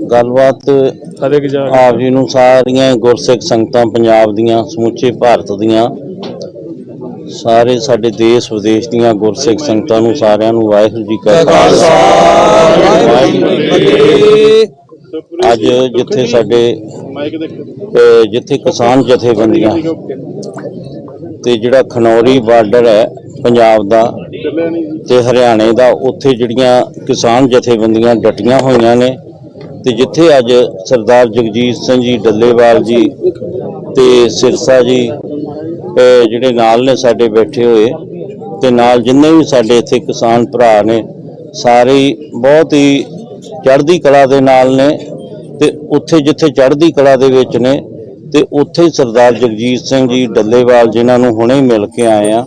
ਗੱਲਬਾਤ ਹਰੇਕ ਜਾ ਆਪ ਜੀ ਨੂੰ ਸਾਰੀਆਂ ਗੁਰਸਿੱਖ ਸੰਗਤਾਂ ਪੰਜਾਬ ਦੀਆਂ ਸਮੁੱਚੇ ਭਾਰਤ ਦੀਆਂ ਸਾਰੇ ਸਾਡੇ ਦੇਸ਼ ਵਿਦੇਸ਼ ਦੀਆਂ ਗੁਰਸਿੱਖ ਸੰਗਤਾਂ ਨੂੰ ਸਾਰਿਆਂ ਨੂੰ ਵਾਹਿਗੁਰੂ ਜੀ ਕਾ ਖਾਲਸਾ। ਵਾਹਿਗੁਰੂ ਜੀ ਕੀ ਫਤਿਹ। ਅੱਜ ਜਿੱਥੇ ਸਾਡੇ ਜਿੱਥੇ ਕਿਸਾਨ ਜਥੇਬੰਦੀਆਂ ਤੇ ਜਿਹੜਾ ਖਨੌਰੀ ਬਾਰਡਰ ਹੈ ਪੰਜਾਬ ਦਾ ਤੇ ਹਰਿਆਣੇ ਦਾ ਉੱਥੇ ਜਿਹੜੀਆਂ ਕਿਸਾਨ ਜਥੇਬੰਦੀਆਂ ਡਟੀਆਂ ਹੋਈਆਂ ਨੇ ਤੇ ਜਿੱਥੇ ਅੱਜ ਸਰਦਾਰ ਜਗਜੀਤ ਸਿੰਘ ਜੀ ਡੱਲੇਵਾਲ ਜੀ ਤੇ ਸਿਰਸਾ ਜੀ ਜਿਹੜੇ ਨਾਲ ਨੇ ਸਾਡੇ ਬੈਠੇ ਹੋਏ ਤੇ ਨਾਲ ਜਿੰਨੇ ਵੀ ਸਾਡੇ ਇੱਥੇ ਕਿਸਾਨ ਭਰਾ ਨੇ, ਸਾਰੇ ਬਹੁਤ ਹੀ ਚੜ੍ਹਦੀ ਕਲਾ ਦੇ ਨਾਲ ਨੇ ਤੇ ਉੱਥੇ ਜਿੱਥੇ ਚੜ੍ਹਦੀ ਕਲਾ ਦੇ ਵਿੱਚ ਨੇ ਤੇ ਉੱਥੇ ਹੀ ਸਰਦਾਰ ਜਗਜੀਤ ਸਿੰਘ ਜੀ ਡੱਲੇਵਾਲ ਜਿਨ੍ਹਾਂ ਨੂੰ ਹੁਣੇ ਹੀ ਮਿਲ ਕੇ ਆਏ ਆ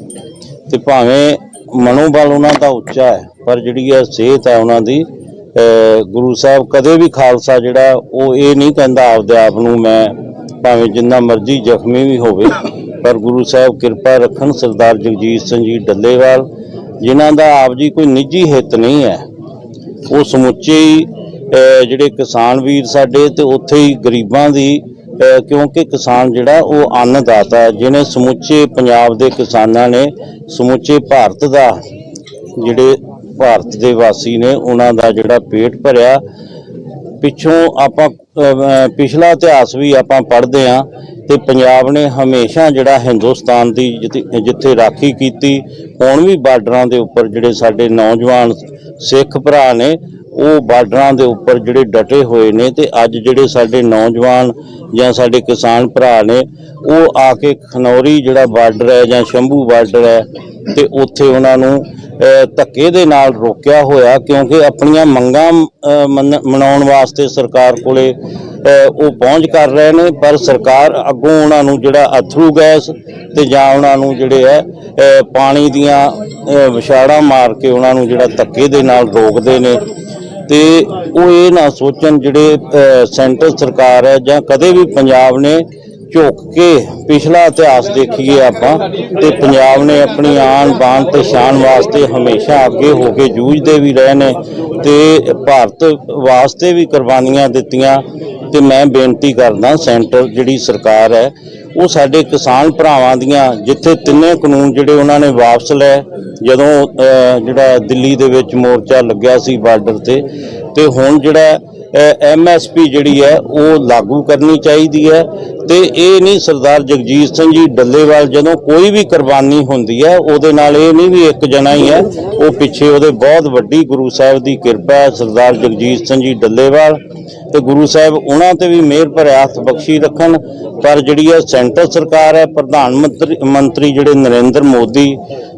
ਤੇ ਭਾਵੇਂ ਮਨੋਬਲ ਉਹਨਾਂ ਦਾ ਉੱਚਾ ਹੈ, ਪਰ ਜਿਹੜੀ ਇਹ ਸਿਹਤ ਹੈ ਉਹਨਾਂ ਦੀ ਗੁਰੂ ਸਾਹਿਬ ਕਦੇ ਵੀ ਖਾਲਸਾ ਜਿਹੜਾ ਉਹ ਇਹ ਨਹੀਂ ਕਹਿੰਦਾ ਆਪਦੇ ਆਪ ਨੂੰ ਮੈਂ ਭਾਵੇਂ ਜਿੰਨਾ ਮਰਜ਼ੀ ਜ਼ਖਮੀ ਵੀ ਹੋਵੇ, ਪਰ ਗੁਰੂ ਸਾਹਿਬ ਕਿਰਪਾ ਰੱਖਣ ਸਰਦਾਰ ਜਗਜੀਤ ਸਿੰਘ ਜੀ ਡੱਲੇਵਾਲ, ਜਿਨ੍ਹਾਂ ਦਾ ਆਪ ਜੀ ਕੋਈ ਨਿੱਜੀ ਹਿੱਤ ਨਹੀਂ ਹੈ। ਉਹ ਸਮੁੱਚੇ ਹੀ ਜਿਹੜੇ ਕਿਸਾਨ ਵੀਰ ਸਾਡੇ ਤੇ ਉੱਥੇ ਹੀ ਗਰੀਬਾਂ ਦੀ ਕਿਉਂਕਿ ਕਿਸਾਨ ਜਿਹੜਾ ਉਹ ਅੰਨਦਾਤਾ ਹੈ, ਜਿਹਨੇ ਸਮੁੱਚੇ ਪੰਜਾਬ ਦੇ ਕਿਸਾਨਾਂ ਨੇ ਸਮੁੱਚੇ ਭਾਰਤ ਦਾ ਜਿਹੜੇ ਭਾਰਤ ਦੇ ਵਾਸੀ ਨੇ ਉਹਨਾਂ ਦਾ ਜਿਹੜਾ ਪੇਟ ਭਰਿਆ, ਪਿੱਛੋਂ ਆਪਾਂ ਪਿਛਲਾ ਇਤਿਹਾਸ ਵੀ ਆਪਾਂ ਪੜ੍ਹਦੇ ਆ ਤੇ ਪੰਜਾਬ ਨੇ ਹਮੇਸ਼ਾ ਜਿਹੜਾ ਹਿੰਦੁਸਤਾਨ ਦੀ ਜਿੱਥੇ- ਜਿੱਥੇ ਰਾਖੀ ਕੀਤੀ, ਹੁਣ ਵੀ ਬਾਰਡਰਾਂ ਦੇ ਉੱਪਰ ਜਿਹੜੇ ਸਾਡੇ ਨੌਜਵਾਨ ਸਿੱਖ ਭਰਾ ਨੇ ਉਹ ਬਾਰਡਰਾਂ ਦੇ ਉੱਪਰ ਜਿਹੜੇ ਡਟੇ ਹੋਏ ਨੇ ਤੇ ਅੱਜ ਜਿਹੜੇ ਸਾਡੇ ਨੌਜਵਾਨ ਜਾਂ ਸਾਡੇ ਕਿਸਾਨ ਭਰਾ ਨੇ ਉਹ ਆ ਕੇ ਖਨੌਰੀ ਜਿਹੜਾ ਬਾਰਡਰ ਹੈ ਜਾਂ ਸ਼ੰਭੂ ਬਾਰਡਰ ਹੈ ਤੇ ਉੱਥੇ ਉਹਨਾਂ ਨੂੰ ਧੱਕੇ ਦੇ ਨਾਲ ਰੋਕਿਆ ਹੋਇਆ ਕਿਉਂਕਿ ਆਪਣੀਆਂ ਮੰਗਾਂ ਅਹ, ਮਨਾਉਣ ਵਾਸਤੇ ਸਰਕਾਰ ਕੋਲੇ ਉਹ ਪਹੁੰਚ ਕਰ ਰਹੇ ਨੇ ਪਰ ਸਰਕਾਰ ਅੱਗੋਂ ਉਹਨਾਂ ਨੂੰ ਜਿਹੜਾ ਅਥਰੂ ਗੈਸ ਤੇ ਜਾਂ ਉਹਨਾਂ ਨੂੰ ਜਿਹੜੇ ਹੈ ਪਾਣੀ ਦੀਆਂ ਵਿਛਾੜਾਂ ਮਾਰ ਕੇ ਉਹਨਾਂ ਨੂੰ ਜਿਹੜਾ ਧੱਕੇ ਦੇ ਨਾਲ ਰੋਕਦੇ ਨੇ ਤੇ ਉਹ ਇਹ ਨਾ ਸੋਚਣ ਜਿਹੜੇ ਸੈਂਟਰ ਸਰਕਾਰ ਹੈ ਜਾਂ ਕਦੇ ਵੀ ਪੰਜਾਬ ਨੇ ਝੁਕ ਕੇ ਪਿਛਲਾ ਇਤਿਹਾਸ ਦੇਖੀਏ ਆਪਾਂ, ਤੇ ਪੰਜਾਬ ਨੇ ਆਪਣੀ ਆਨ ਬਾਣ ਤੇ ਸ਼ਾਨ ਵਾਸਤੇ ਹਮੇਸ਼ਾ ਅੱਗੇ ਹੋ ਕੇ ਜੂਝਦੇ ਵੀ ਰਹੇ ਨੇ ਤੇ ਭਾਰਤ ਵਾਸਤੇ ਵੀ ਕੁਰਬਾਨੀਆਂ ਦਿੱਤੀਆਂ। ਤੇ ਮੈਂ ਬੇਨਤੀ ਕਰਦਾ ਸੈਂਟਰ ਜਿਹੜੀ ਸਰਕਾਰ ਹੈ ਉਹ ਸਾਡੇ ਕਿਸਾਨ ਭਰਾਵਾਂ ਦੀਆਂ ਜਿੱਥੇ ਤਿੰਨੇ ਕਾਨੂੰਨ ਜਿਹੜੇ ਉਹਨਾਂ ਨੇ ਵਾਪਸ ਲਏ, ਜਦੋਂ ਜਿਹੜਾ ਦਿੱਲੀ ਦੇ ਵਿੱਚ ਮੋਰਚਾ ਲੱਗਿਆ ਸੀ ਬਾਰਡਰ ਤੇ ਤੇ ਹੁਣ ਜਿਹੜਾ ਐਮਐਸਪੀ ਜਿਹੜੀ ਹੈ, ਉਹ ਲਾਗੂ ਕਰਨੀ ਚਾਹੀਦੀ ਹੈ। ਤੇ ਇਹ ਨਹੀਂ ਸਰਦਾਰ ਜਗਜੀਤ ਸਿੰਘ ਜੀ ਡੱਲੇਵਾਲ ਜਦੋਂ ਕੋਈ ਵੀ ਕੁਰਬਾਨੀ ਹੁੰਦੀ ਹੈ, ਉਹਦੇ ਨਾਲ ਇਹ ਨਹੀਂ ਵੀ ਇੱਕ ਜਣਾ ਹੀ ਹੈ। ਉਹ ਪਿੱਛੇ ਉਹਦੇ ਬਹੁਤ ਵੱਡੀ ਗੁਰੂ ਸਾਹਿਬ ਦੀ ਕਿਰਪਾ ਹੈ, ਸਰਦਾਰ ਜਗਜੀਤ ਸਿੰਘ ਜੀ ਡੱਲੇਵਾਲ। ਤੇ ਗੁਰੂ ਸਾਹਿਬ ਉਹਨਾਂ ਤੇ ਵੀ ਮਿਹਰ ਭਰਿਆ ਹੱਥ ਬਖਸ਼ੀ ਰੱਖਣ। ਪਰ ਜਿਹੜੀ ਹੈ, ਸੈਂਟਰ ਸਰਕਾਰ ਹੈ, ਪ੍ਰਧਾਨ ਮੰਤਰੀ ਮੰਤਰੀ ਜਿਹੜੇ ਨਰਿੰਦਰ ਮੋਦੀ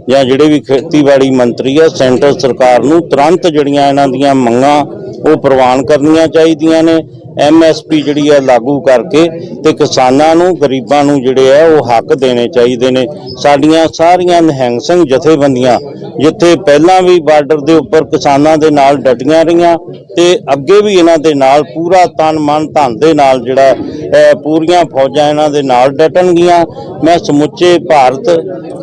ਜਾਂ ਜਿਹੜੇ ਵੀ ਖੇਤੀਬਾੜੀ ਮੰਤਰੀ ਆ, ਸੈਂਟਰ ਸਰਕਾਰ ਨੂੰ ਤੁਰੰਤ ਜਿਹੜੀਆਂ ਇਹਨਾਂ ਦੀਆਂ ਮੰਗਾਂ ਉਹ ਪ੍ਰਵਾਨ ਕਰਨੀਆਂ ਚਾਹੀਦੀਆਂ ਨੇ। ਐਮਐਸਪੀ ਜਿਹੜੀ ਹੈ ਲਾਗੂ ਕਰਕੇ ਤੇ ਕਿਸਾਨਾਂ ਨੂੰ, ਗਰੀਬਾਂ ਨੂੰ ਜਿਹੜੇ ਹੈ ਉਹ ਹੱਕ ਦੇਣੇ ਚਾਹੀਦੇ ਨੇ। ਸਾਡੀਆਂ ਸਾਰੀਆਂ ਨਿਹੰਗ ਸਿੰਘ ਜਥੇਬੰਦੀਆਂ ਜਿੱਥੇ ਪਹਿਲਾਂ ਵੀ ਬਾਰਡਰ ਦੇ ਉੱਪਰ ਕਿਸਾਨਾਂ ਦੇ ਨਾਲ ਡਟੀਆਂ ਰਹੀਆਂ ਤੇ ਅੱਗੇ ਵੀ ਇਹਨਾਂ ਦੇ ਨਾਲ ਪੂਰਾ ਤਨ ਮਨ ਧਨ ਦੇ ਨਾਲ ਜਿਹੜਾ ਪੂਰੀਆਂ ਫੌਜਾਂ ਇਹਨਾਂ ਦੇ ਨਾਲ ਡਟਣਗੀਆਂ। ਮੈਂ ਸਮੁੱਚੇ ਭਾਰਤ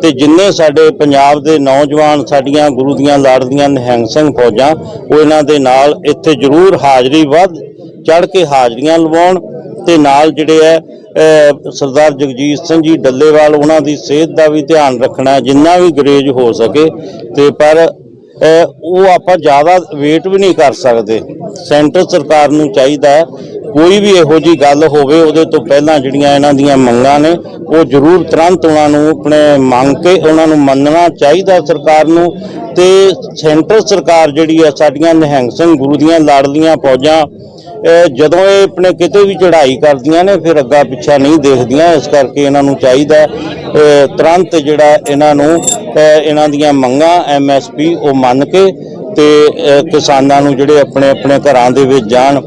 ਤੇ ਜਿੰਨੇ ਸਾਡੇ ਪੰਜਾਬ ਦੇ ਨੌਜਵਾਨ ਸਾਡੀਆਂ ਗੁਰੂ ਦੀਆਂ ਲਾੜਦੀਆਂ ਨਿਹੰਗ ਸਿੰਘ ਫੌਜਾਂ, ਉਹ ਇਹਨਾਂ ਦੇ ਨਾਲ ਇੱਥੇ ਜ਼ਰੂਰ ਹਾਜ਼ਰੀ ਵੱਧ ਚੜ ਕੇ ਹਾਜ਼ਰੀਆਂ ਲਵਾਉਣ ਤੇ ਨਾਲ ਜਿਹੜੇ ਹੈ ਸਰਦਾਰ ਜਗਜੀਤ ਸਿੰਘ ਜੀ ਡੱਲੇਵਾਲ, ਉਹਨਾਂ ਦੀ ਸਿਹਤ ਦਾ ਵੀ ਧਿਆਨ ਰੱਖਣਾ ਜਿੰਨਾ ਵੀ ਗਰੇਜ ਹੋ ਸਕੇ ਤੇ ਪਰ ਉਹ ਆਪਾਂ ਜ਼ਿਆਦਾ ਵੇਟ ਵੀ ਨਹੀਂ ਕਰ ਸਕਦੇ। ਸੈਂਟਰ ਸਰਕਾਰ ਨੂੰ ਚਾਹੀਦਾ ਹੈ, ਕੋਈ ਵੀ ਇਹੋ ਜੀ ਗੱਲ ਹੋਵੇ, ਉਹਦੇ ਤੋਂ ਪਹਿਲਾਂ ਜਿਹੜੀਆਂ ਇਹਨਾਂ ਦੀਆਂ ਮੰਗਾਂ ਨੇ, ਉਹ ਜ਼ਰੂਰ ਤੁਰੰਤ ਉਹਨਾਂ ਨੂੰ ਆਪਣੇ ਮੰਗ ਕੇ ਉਹਨਾਂ ਨੂੰ ਮੰਨਣਾ ਚਾਹੀਦਾ ਸਰਕਾਰ ਨੂੰ ਤੇ ਸੈਂਟਰ ਸਰਕਾਰ ਜਿਹੜੀ ਹੈ ਸਾਡੀਆਂ ਨਿਹੰਗ ਸਿੰਘ ਗੁਰੂ ਦੀਆਂ ਲਾੜਲੀਆਂ ਫੌਜਾਂ ਜਦੋਂ ਇਹ ਆਪਣੇ ਕਿਤੇ ਵੀ ਚੜ੍ਹਾਈ ਕਰਦੀਆਂ ਨੇ, ਫਿਰ ਅੱਗਾ ਪਿੱਛਾ ਨਹੀਂ ਦੇਖਦੀਆਂ, ਇਸ ਕਰਕੇ ਇਹਨਾਂ ਨੂੰ ਚਾਹੀਦਾ ਤੁਰੰਤ ਜਿਹੜਾ ਇਹਨਾਂ ਨੂੰ ਇਹਨਾਂ ਦੀਆਂ ਮੰਗਾਂ ਐਮਐਸਪੀ ਉਹ ਮੰਨ ਕੇ ਤੇ ਕਿਸਾਨਾਂ ਨੂੰ ਜਿਹੜੇ ਆਪਣੇ ਆਪਣੇ ਘਰਾਂ ਦੇ ਵਿੱਚ ਜਾਣ।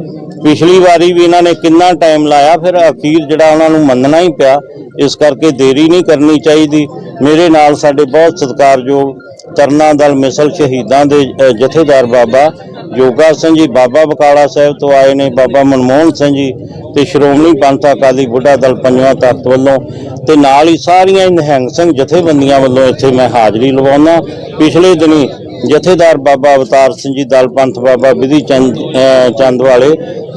ਪਿਛਲੀ ਵਾਰੀ ਵੀ ਇਹਨਾਂ ਨੇ ਕਿੰਨਾ ਟਾਈਮ ਲਾਇਆ, ਫਿਰ ਅਖੀਰ ਜਿਹੜਾ ਉਹਨਾਂ ਨੂੰ ਮੰਨਣਾ ਹੀ ਪਿਆ। ਇਸ ਕਰਕੇ ਦੇਰੀ ਨਹੀਂ ਕਰਨੀ ਚਾਹੀਦੀ। ਮੇਰੇ ਨਾਲ ਸਾਡੇ ਬਹੁਤ ਸਤਿਕਾਰਯੋਗ ਤਰਨਾ ਦਲ ਮਿਸਲ ਸ਼ਹੀਦਾਂ ਦੇ ਜਥੇਦਾਰ ਬਾਬਾ ਜੋਗਾ ਸਿੰਘ ਜੀ, ਬਾਬਾ ਬਕਾਲਾ ਸਾਹਿਬ ਤੋਂ ਆਏ ਨੇ, ਬਾਬਾ ਮਨਮੋਹਨ ਸਿੰਘ ਜੀ ਤੇ ਸ਼੍ਰੋਮਣੀ ਪੰਥ ਅਕਾਲੀ ਬੁੱਢਾ ਦਲ ਪੰਜਵਾਂ ਤਖਤ ਵੱਲੋਂ ਤੇ ਨਾਲ ਹੀ ਸਾਰੀਆਂ ਹੀ ਨਿਹੰਗ ਸਿੰਘ ਜਥੇਬੰਦੀਆਂ ਵੱਲੋਂ ਇੱਥੇ ਮੈਂ ਹਾਜ਼ਰੀ ਲਵਾਉਣਾ ਪਿਛਲੇ ਦਿਨੀ ਜਥੇਦਾਰ ਬਾਬਾ ਅਵਤਾਰ ਸਿੰਘ ਜੀ ਦਲ ਪੰਥ ਬਾਬਾ ਵਿਧੀ ਚੰਦ ਚੰਦ ਵਾਲੇ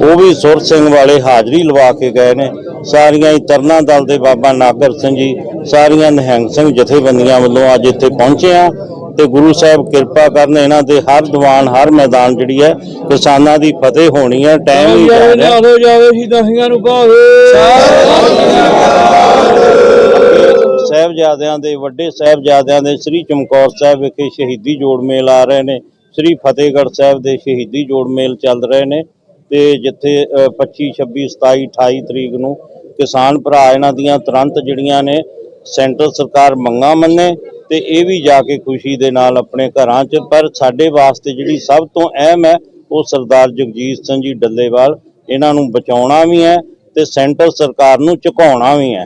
ਉਹ ਵੀ ਸੁਰ ਸਿੰਘ ਵਾਲੇ ਹਾਜ਼ਰੀ ਲਵਾ ਕੇ ਗਏ ਨੇ। ਸਾਰੀਆਂ ਹੀ ਤਰਨਾ ਦਲ ਦੇ ਬਾਬਾ ਨਾਗਰ ਸਿੰਘ ਜੀ ਸਾਰੀਆਂ ਨਿਹੰਗ ਸਿੰਘ ਜਥੇਬੰਦੀਆਂ ਵੱਲੋਂ ਅੱਜ ਇੱਥੇ ਪਹੁੰਚੇ ਆ ਤੇ ਗੁਰੂ ਸਾਹਿਬ ਕਿਰਪਾ ਕਰਨ ਇਹਨਾਂ ਦੇ ਹਰ ਦੀਵਾਨ ਹਰ ਮੈਦਾਨ ਜਿਹੜੀ ਹੈ ਕਿਸਾਨਾਂ ਦੀ ਫਤਿਹ ਹੋਣੀ ਹੈ ਟਾਈਮ ਹੀ। ਜਾ ਰਿਹਾ ਹੋ ਜਾਵੇ ਸ਼ਹੀਦਾਂ ਸਿੰਘਾਂ ਨੂੰ ਭਾਵੇ ਸਾਹਿਬਜ਼ਾਦਿਆਂ ਦੇ ਵੱਡੇ ਸਾਹਿਬਜ਼ਾਦਿਆਂ ਦੇ ਸ੍ਰੀ ਚਮਕੌਰ ਸਾਹਿਬ ਵਿਖੇ ਸ਼ਹੀਦੀ ਜੋੜ ਮੇਲ ਆ ਰਹੇ ਨੇ ਸ੍ਰੀ ਫਤਿਹਗੜ੍ਹ ਸਾਹਿਬ ਦੇ ਸ਼ਹੀਦੀ ਜੋੜ ਮੇਲ ਚੱਲ ਰਹੇ ਨੇ ਤੇ ਜਿੱਥੇ ਅ, 25 26 27 28 ਤਰੀਕ ਨੂੰ ਕਿਸਾਨ ਭਰਾ ਇਹਨਾਂ ਦੀਆਂ ਤੁਰੰਤ ਜਿਹੜੀਆਂ ਨੇ ਸੈਂਟਰ ਸਰਕਾਰ ਮੰਗਾਂ ਮੰਨੇ ਤੇ ਇਹ ਵੀ ਜਾ ਕੇ ਖੁਸ਼ੀ ਦੇ ਨਾਲ ਆਪਣੇ ਘਰਾਂ 'ਚ ਪਰ ਸਾਡੇ ਵਾਸਤੇ ਜਿਹੜੀ ਸਭ ਤੋਂ ਅਹਿਮ ਹੈ ਉਹ ਸਰਦਾਰ ਜਗਜੀਤ ਸਿੰਘ ਜੀ ਡੱਲੇਵਾਲ ਇਹਨਾਂ ਨੂੰ ਬਚਾਉਣਾ ਵੀ ਹੈ ਤੇ ਸੈਂਟਰ ਸਰਕਾਰ ਨੂੰ ਝੁਕਾਉਣਾ ਵੀ ਹੈ।